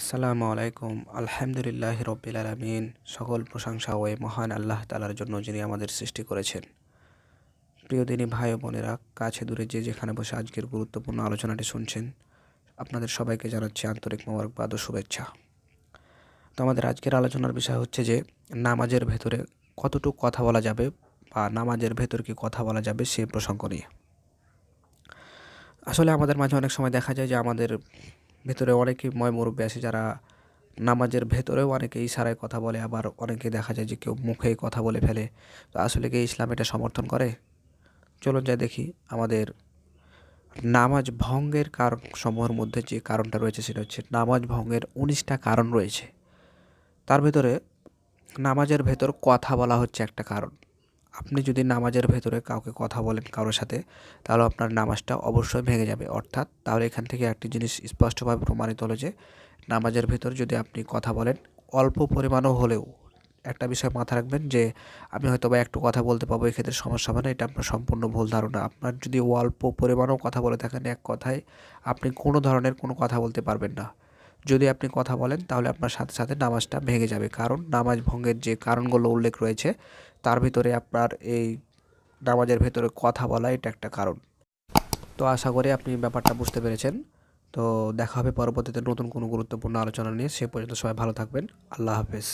আসসালামু আলাইকুম, আলহামদুলিল্লাহ রব্বিল আলমিন। সকল প্রশংসা ওই মহান আল্লাহ তালার জন্য যিনি আমাদের সৃষ্টি করেছেন। প্রিয় দিনী ভাই বোনেরা, কাছে দূরে যে যেখানে বসে আজকের গুরুত্বপূর্ণ আলোচনাটি শুনছেন, আপনাদের সবাইকে জানাচ্ছি আন্তরিক মোবারকবাদ ও শুভেচ্ছা। তো আমাদের আজকের আলোচনার বিষয় হচ্ছে যে, নামাজের ভেতরে কতটুকু কথা বলা যাবে বা নামাজের ভেতর কি কথা বলা যাবে সে প্রসঙ্গ নিয়ে। আসলে আমাদের মাঝে অনেক সময় দেখা যায় যে আমাদের ভেতরে অনেকেই ময় মুরব্বী আছে যারা নামাজের ভেতরেও অনেকে ইশারায় কথা বলে, আবার অনেকে দেখা যায় যে কেউ মুখেই কথা বলে ফেলে। তো আসলে কি ইসলাম এটা সমর্থন করে? চলুন যাই দেখি আমাদের নামাজ ভঙ্গের কারণ সমূহের মধ্যে যে কারণটা রয়েছে সেটা হচ্ছে নামাজ ভঙ্গের উনিশটা কারণ রয়েছে। তার ভেতরে নামাজের ভেতর কথা বলা হচ্ছে একটা কারণ। আপনি যদি নামাজের ভেতরে কাউকে কথা বলেন কারোর সাথে, তাহলে আপনার নামাজটা অবশ্যই ভেঙে যাবে। অর্থাৎ তাহলে এখান থেকে একটি জিনিস স্পষ্টভাবে প্রমাণিত হলো যে, নামাজের ভেতর যদি আপনি কথা বলেন, অল্প পরিমাণও হলেও একটা বিষয় মাথা রাখবেন যে, আমি হয়তো বা একটু কথা বলতে পারব, এক্ষেত্রে সমস্যা হবে না, এটা আপনার সম্পূর্ণ ভুল ধারণা। আপনার যদি অল্প পরিমাণও কথা বলে থাকেন এক কথায়, আপনি কোনো ধরনের কোনো কথা বলতে পারবেন না। যদি আপনি কথা বলেন, তাহলে আপনার সাথে সাথে নামাজটা ভেঙে যাবে। কারণ নামাজ ভঙ্গের যে কারণগুলো উল্লেখ রয়েছে তার ভিতরে আপনার এই নামাজের ভেতরে কথা বলা এটা একটা কারণ। তো আশা করি আপনি ব্যাপারটা বুঝতে পেরেছেন। তো দেখা হবে পরবর্তীতে নতুন কোনো গুরুত্বপূর্ণ আলোচনা নিয়ে। সে পর্যন্ত সবাই ভালো থাকবেন। আল্লাহ হাফেজ।